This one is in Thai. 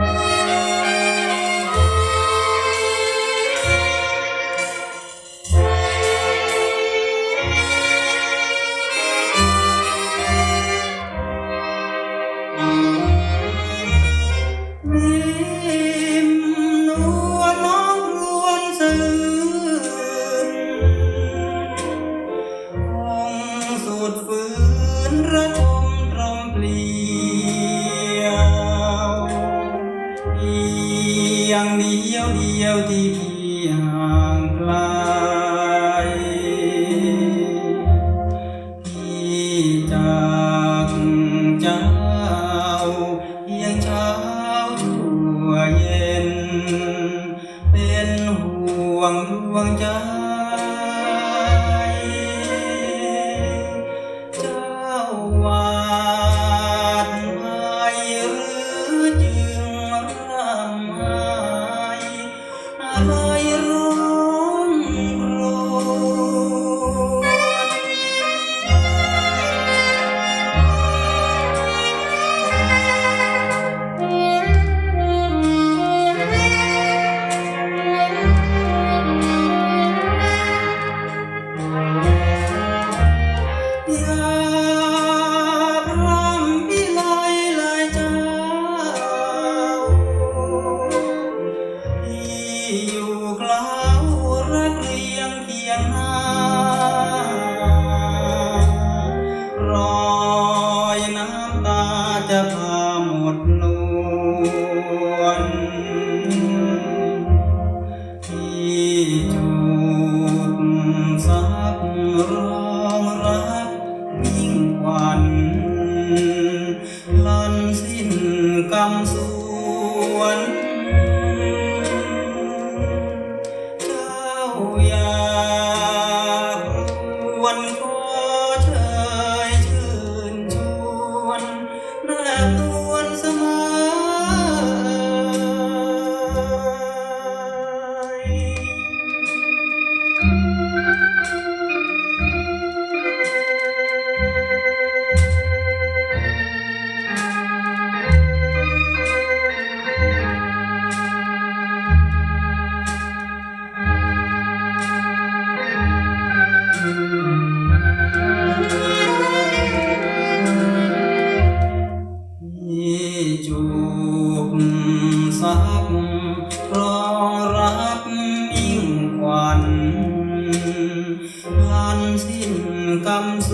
ริ ยงเดียวเดียวที่พี่ห่างไกลพี่จากเจ้ายังเช้าชั่วเย็น เป็นห่วงดวงใจ อะไจะพาหมดนวลที่จูบซับร้องรักยิ่งกวันลันสิ้นกำสวนเจ้าอยากรวน นบนวลเสมอ จูบซักรองรับยิ่งกวันลันสิ้นกำส